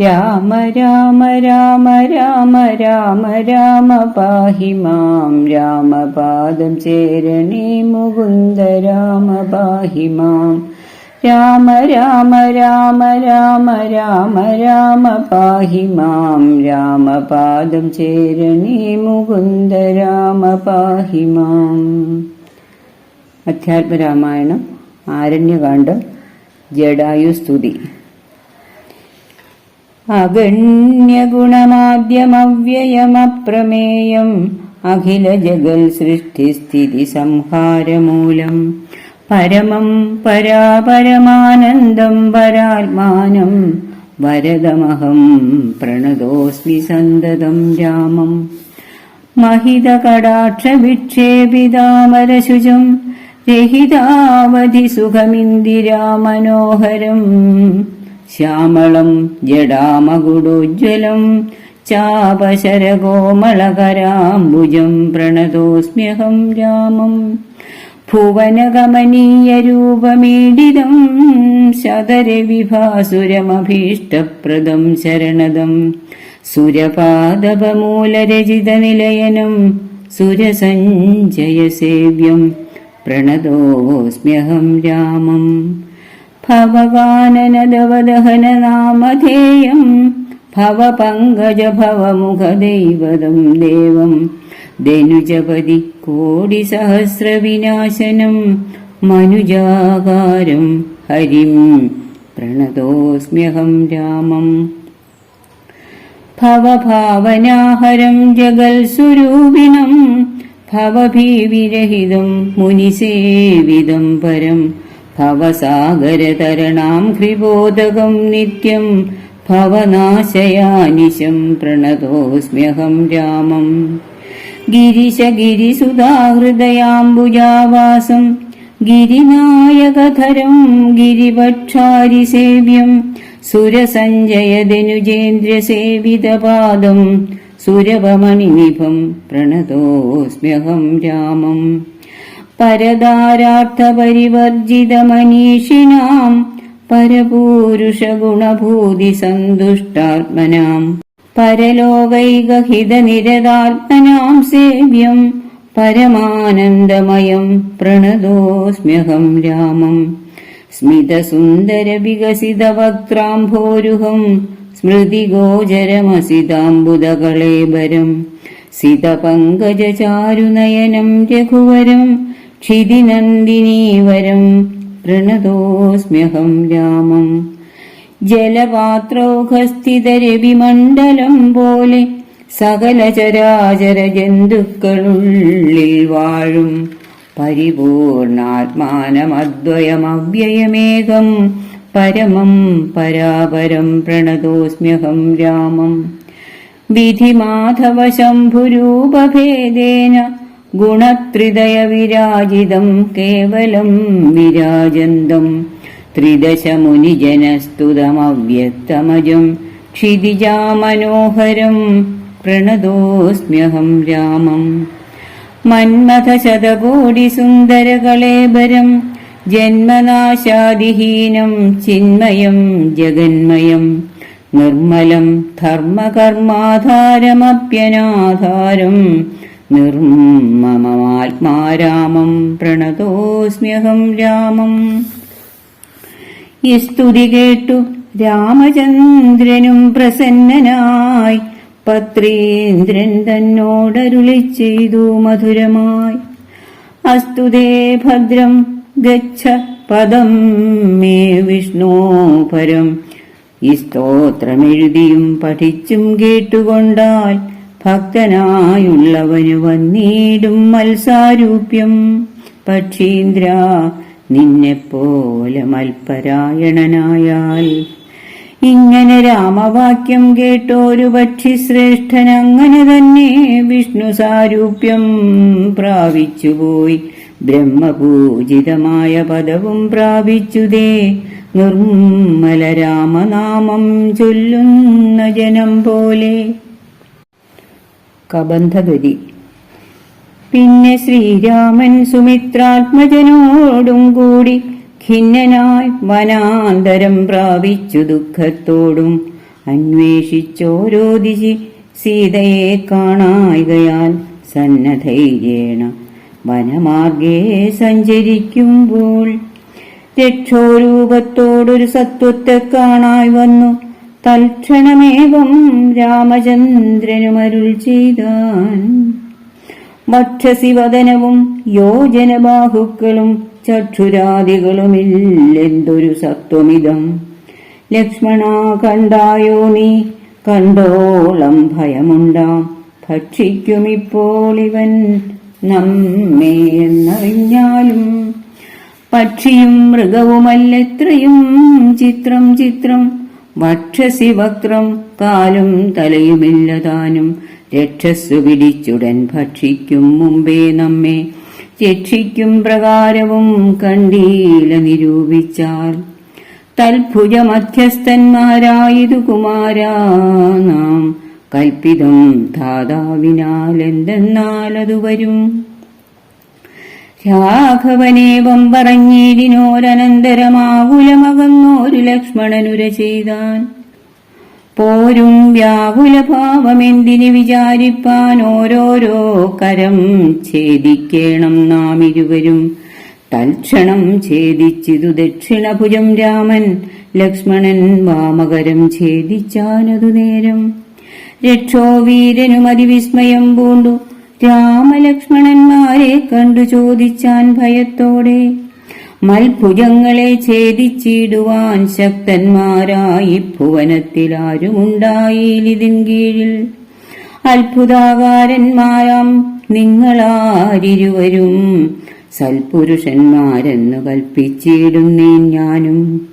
രാമ രാമ രാമ രാമ രാമ രാമ പാഹി മാം. രാമപാദം ചേരണേ മുകുന്ദ രാമ പാഹി മാം. രാമ രാമ രാമ രാമ രാമ രാമ പാഹി മാം. രാമപാദം ചേരണേ മുകുന്ദ രാമ പാഹി മാം. അധ്യാത്മരാമായണം ആരണ്യകാന്ഡം ജഡായുസ്തുതി. അഗണ്യഗുണമാദ്യമവ്യയമപ്രമേയം അഖില ജഗൽ സൃഷ്ടിസ്ഥിതി സംഹാരമൂലം പരമം പരാപരമാനന്ദം പരാത്മാനം വരദമഹം പ്രണതോസ്മി സന്തതം രാമം महितकडाक्षविक्षेपितामरशुजम् रहितावधि सुखमिन्दिरामनोहरम् श्यामलम् जडामगुडोज्ज्वलम् चापशरकोमलकराम्बुजम् प्रणतोऽस्म्यहम् रामम् भुवनगमनीयरूपमीडितम् शतरविभासुरमभीष्टप्रदम् शरणदम् സുരപാദപമൂലരചിതനിലയനം സുരസഞ്ജയസേവ്യം പ്രണതോസ്മ്യഹം രാമം ഭവകാനനദവദഹനനാമധേയം ഭവപങ്കജഭവമുഖദൈവതം ദേവം ധനുജപതി കോടിസഹസ്രവിനാശനം മനുജാകാരം ഹരിം പ്രണതോസ്മ്യഹം രാമം ഭവഭാവനാഹരം ജഗൽസ്വരൂപിണം ഭവഭീവിരഹിതം മുനിസേവിതം പരം ഭവസാഗരതരണാം ഹ്രിബോധകം നിത്യം ഭവനാശയാനിശം പ്രണതോസ്മ്യഹം രാമം. ഗിരിശഗിരിസുധാഹൃദയാംബുജാവാസം ഗിരിനായകധരം ഗിരിവക്ഷാരിസേവ്യം സുരസഞ്ജയധനുജേന്ദ്രസേവിതപാദം സുരവമണിനിഭം പ്രണതോസ്മ്യഹം രാമം. പരദാരാർത്ഥപരിവർജിതമനീഷിണാം പരപൂരുഷഗുണഭൂതിസന്തുഷ്ടാത്മനാം പരലോകൈകഹിതനിരതാത്മനാം സേവ്യം പരമാനന്ദമയം പ്രണതോസ്മ്യഹം രാമം സ്മിതസുന്ദരവികസിതവക്ത്രാംഭോരുഹം സ്മൃതിഗോചരമസിതാംബുദകളേബരം സിതപങ്കജചാരുനയനം രഘുവരം ക്ഷിതിനന്ദിനീവരം പ്രണതോസ്മ്യഹം രാമം. ജലപാത്രോഹസ്ഥിതരവിമണ്ഡലം പോലെ സകല ചരാചര ജന്തുക്കളുള്ളിൽ വാഴും. പരിപൂർണാത്മാനമദ്വയമവ്യയമേകം പരമം പരാപരം പ്രണതോസ്മ്യഹം രാമം. വിധിമാധവ ശംഭുരൂപഭേദേന ഗുണത്രിദയ വിരാജിതം കേവലം വിരാജന്തം. ത്രിദശമുനിജനസ്തുതമവ്യക്തമജം ക്ഷിതിജാമനോഹരം പ്രണതോസ്മ്യഹം രാമം. മന്മഥശതകോടിസുന്ദരകളേബരം ജന്മനാശാദിഹീനം ചിന്മയം ജഗന്മയം. നിർമ്മലം ധർമ്മകർമാധാരമപ്യനാധാരം നിർമ്മമാത്മാരാമം പ്രണതോസ്മ്യഹം രാമം. ഈ സ്തുതി കേട്ടു രാമചന്ദ്രനും പ്രസന്നനായി. പത്രീന്ദ്രൻ തന്നോടരുളി ചെയ്തു മധുരമായി. അസ്തുതേ ഭദ്രം ഗച്ഛ പദം മേ വിഷ്ണു പരം ഈ സ്തോത്രമെഴുതിയും പഠിച്ചും കേട്ടുകൊണ്ടാൽ ഭക്തനായുള്ളവന് വന്നിടും മത്സാരൂപ്യം. പക്ഷീന്ദ്ര നിന്നെപ്പോലെ മൽപരായണനായാൽ. ഇങ്ങനെ രാമവാക്യം കേട്ടോരു പക്ഷി ശ്രേഷ്ഠൻ അങ്ങനെ തന്നെ വിഷ്ണു സാരൂപ്യം പ്രാപിച്ചുപോയി. ബ്രഹ്മപൂജിതമായ പദവും പ്രാപിച്ചുതേ. നിർമ്മല രാമനാമം ചൊല്ലുന്ന ജനം പോലെ കബന്ധഗതി. പിന്നെ ശ്രീരാമൻ സുമിത്രാത്മജനോടും കൂടി ഖിന്നനായി വനാന്തരം പ്രാപിച്ചു ദുഃഖത്തോടും. അന്വേഷിച്ചോരോ ദിശി സീതയെ കാണായികയാൽ സന്നധൈര്യേണ വനമാർഗേ സഞ്ചരിക്കുമ്പോൾ രക്ഷോരൂപത്തോടൊരു സത്വത്തെ കാണായി വന്നു. തൽക്ഷണമേവം രാമചന്ദ്രനുമരുൾ ചെയ്താൻ. വക്ഷസിവദനവും യോജനബാഹുക്കളും ചക്ഷുരാദികളുമില്ലെന്തൊരു സത്വമിതം. ലക്ഷ്മണ കണ്ടായോ നീ? കണ്ടോളം ഭയമുണ്ടാം. ഭക്ഷിക്കുമിപ്പോൾ ഇവൻ നമ്മെ എന്നറിഞ്ഞാലും. പക്ഷിയും മൃഗവുമല്ലെത്രയും ചിത്രം ചിത്രം വക്ഷസി വക്രം കാലും തലയുമില്ലതാനും രക്ഷസ്സു പിടിച്ചുടൻ ഭക്ഷിക്കും മുമ്പേ നമ്മെ രക്ഷിക്കും പ്രകാരവും കണ്ടീല നിരൂപിച്ചാൽ തൽഭുജ മധ്യസ്ഥന്മാരായതു കുമാരാ നാം കൽപ്പിതം ധാതാവിനാൽ എന്തെന്നാലതു വരും. രാഘവനേവം പറഞ്ഞിടിനോരനന്തരമാകുലമകന്നോരു ലക്ഷ്മണനുര ചെയ്താൻ പോരും വ്യാകുലഭാവമെന്തിന് വിചാരിപ്പാൻ ഓരോരോ കരം ഛേദിക്കേണം നാം ഇരുവരും തൽക്ഷണം ഛേദിച്ചിതു ദക്ഷിണഭുജം രാമൻ ലക്ഷ്മണൻ വാമകരം ഛേദിച്ചാനതു നേരം. രക്ഷോ വീരനും അതിവിസ്മയം പൂണ്ടു രാമലക്ഷ്മണന്മാരെ കണ്ടു ചോദിച്ചാൻ ഭയത്തോടെ. മൽഭുജങ്ങളെ ഛേദിച്ചിടുവാൻ ശക്തന്മാരായി ഭുവനത്തിലാരുമുണ്ടായിലിതിൻ കീഴിൽ. അത്ഭുതാകാരന്മാരാം നിങ്ങളാരിരുവരും. സൽപുരുഷന്മാരെന്നു കൽപ്പിച്ചിടുന്നേൻ ഞാനും.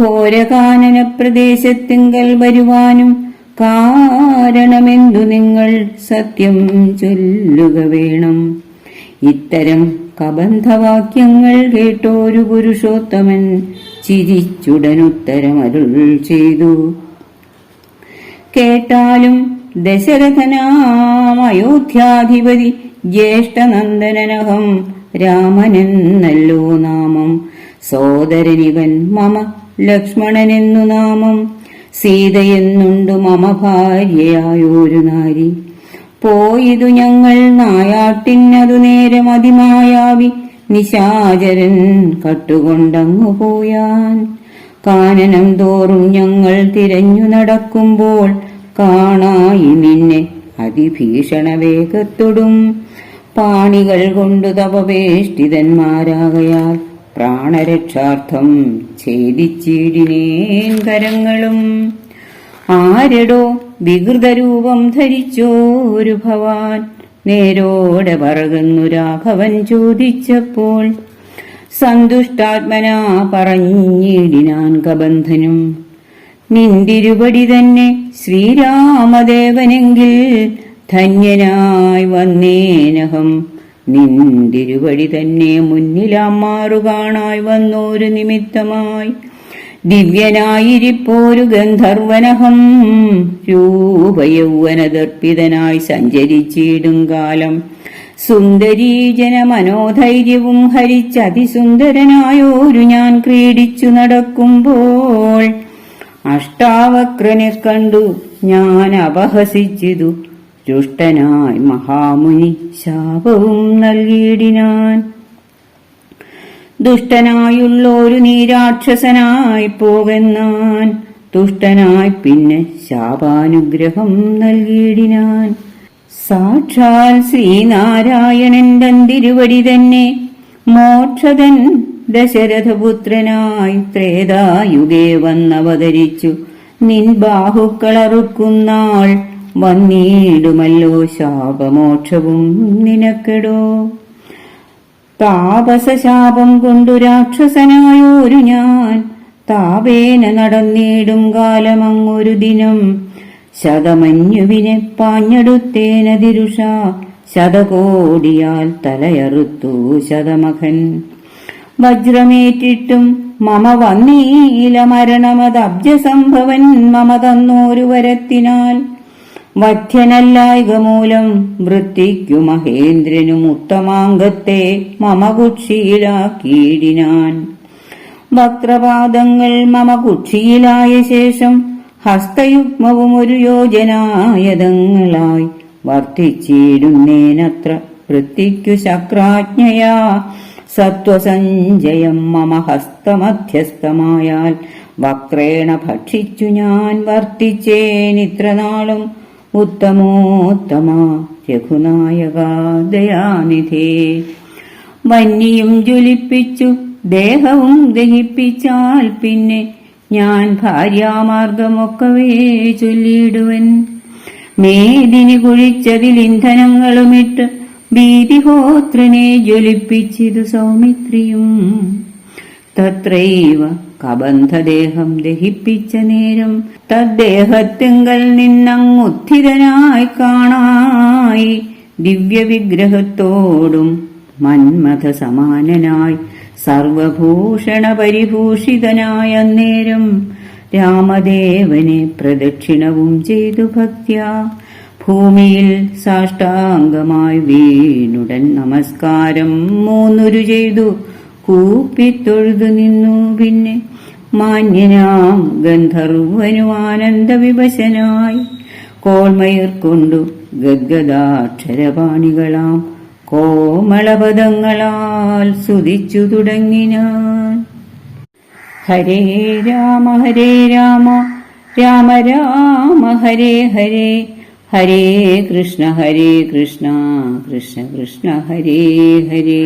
ഘോരകാനന പ്രദേശത്തിങ്കൽ വരുവാനും കാരണമെന്തു നിങ്ങൾ സത്യം ചൊല്ലുക വേണം. ഇത്തരം കബന്ധവാക്യങ്ങൾ കേട്ടോരു പുരുഷോത്തമൻ ചിരിച്ചുടനുത്തരമരുൾ ചെയ്തു. കേട്ടാലും ദശരഥനാം അയോധ്യാധിപതി ജ്യേഷ്ഠനന്ദനനഹം രാമനെന്നല്ലോ നാമം. സോദരനിവൻ മമ ലക്ഷ്മണനെന്നു നാമം. സീതയെന്നുണ്ടു മമ ഭാര്യയായൊരു നാരി. പോയിതു ഞങ്ങൾ നായാട്ടിനതു നേരം അതിമായാവി. നിശാചരൻ കട്ടുകൊണ്ടങ്ങു പോയാൻ. കാനനം തോറും ഞങ്ങൾ തിരഞ്ഞു നടക്കുമ്പോൾ കാണായി നിന്നെ അതിഭീഷണ വേഗത്തൊടും പാണികൾ കൊണ്ടു തപവേഷ്ടിതന്മാരാകയാൽ പ്രാണരക്ഷാർത്ഥം ഛേദിച്ചിടിനേൻ കരങ്ങളും. ആരടോ വികൃതരൂപം ധരിച്ചോരു ഭവാൻ? നേരോടെ പറകുന്നു രാഘവൻ ചോദിച്ചപ്പോൾ സന്തുഷ്ടാത്മനാ പറഞ്ഞിടിനാൻ കബന്ധനും. നിന്തിരുപടി തന്നെ ശ്രീരാമദേവനെങ്കിൽ ധന്യനായി വന്നേനഹം. നിന്തിരുവടി തന്നെ മുന്നിലാമാറു കാണായി വന്നൊരു നിമിത്തമായി. ദിവ്യനായിരിപ്പോരു ഗന്ധർവനഹം രൂപയൗവനദർപ്പിതനായി സഞ്ചരിച്ചിടും കാലം. സുന്ദരീജന മനോധൈര്യവും ഹരിച്ചതിസുന്ദരനായോരു ഞാൻ ക്രീഡിച്ചു നടക്കുമ്പോൾ. അഷ്ടാവക്രനെ കണ്ടു ഞാൻ അപഹസിച്ചിതു. ദുഷ്ടനായി മഹാമുനി ശാപവും നൽകിയിടിനാൻ. ദുഷ്ടനായുള്ളൊരു നീരാക്ഷസനായി പോകുന്നാൻ ദുഷ്ടനായി പിന്നെ ശാപാനുഗ്രഹം നൽകിയിടിനാൻ. സാക്ഷാൽ ശ്രീനാരായണന്റെ തിരുവടി തന്നെ മോക്ഷതൻ ദശരഥപുത്രനായി ത്രേതായുഗേ വന്നവതരിച്ചു. നിൻ ബാഹുക്കളറുക്കുന്നാൾ വന്നീടുമല്ലോ ശാപമോക്ഷവും നിനക്കെടോ. താപസശാപം കൊണ്ടു രാക്ഷസനായോരു ഞാൻ താപേന നടന്നിടും കാലമങ്ങൊരു ദിനം. ശതമഞ്ഞുവിനെ പാഞ്ഞെടുത്തേനതിരുഷ ശതകോടിയാൽ തലയറുത്തു ശതമഖൻ വജ്രമേറ്റിട്ടും മമ വന്നീല മരണമതബ്ജസംഭവൻ മമ തന്നോരു വരത്തിനാൽ വധ്യനല്ലായക മൂലം വൃത്തിക്കു മഹേന്ദ്രനും ഉത്തമാംഗത്തെ മമ കുക്ഷിയിലാക്കിയിടിനാൻ വക്രപാദങ്ങൾ മമകുക്ഷിയിലായ ശേഷം ഹസ്തയുഗ്മവും ഒരു യോജനായതങ്ങളായി വർദ്ധിച്ചിടുന്നേനത്ര വൃത്തിക്കു ശക്രാജ്ഞയാ. സത്വസഞ്ചയം മമ ഹസ്തമധ്യസ്ഥമായാൽ വക്രേണ ഭക്ഷിച്ചു ഞാൻ വർത്തിച്ചേനിത്ര നാളും ഉത്തമോത്തമ രഘുനായക ദയാനിധേ. വന്യയും ജ്വലിപ്പിച്ചു ദേഹവും ദഹിപ്പിച്ചാൽ പിന്നെ ഞാൻ ഭാര്യാമാർഗമൊക്കവേ ചൊല്ലിയിടുവൻ. മേദിനി കുഴിച്ചതിൽ ഇന്ധനങ്ങളുമിട്ട് ഭീതിഹോത്രനെ ജ്വലിപ്പിച്ചിതു സൗമിത്രിയും. തത്രൈവ കബന്ധദേഹം ദഹിപ്പിച്ച നേരം തദ്ദേഹത്തിങ്കൽ നിന്നങ്ങുത്ഥിതനായി കാണായി ദിവ്യവിഗ്രഹത്തോടും മന്മഥ സമാനനായി സർവഭൂഷണ പരിഭൂഷിതനായ നേരം രാമദേവനെ പ്രദക്ഷിണവും ചെയ്തു ഭക്ത്യ. ഭൂമിയിൽ സാഷ്ടാംഗമായി വീണുടൻ നമസ്കാരം മൂന്നുരു ചെയ്തു. കൂപ്പിത്തൊഴുതു നിന്നു പിന്നെ മാന്യനാം ഗന്ധർവനു ആനന്ദവിവശനായി കോൾമയിർ കൊണ്ടു ഗദ്ഗദാക്ഷരപാണികളാം കോമളപദങ്ങളാൽ സുതിച്ചു തുടങ്ങിനാൻ. ഹരേ രാമ ഹരേ രാമ രാമ രാമ ഹരേ ഹരേ ഹരേ കൃഷ്ണ ഹരേ കൃഷ്ണ കൃഷ്ണ കൃഷ്ണ ഹരേ ഹരേ.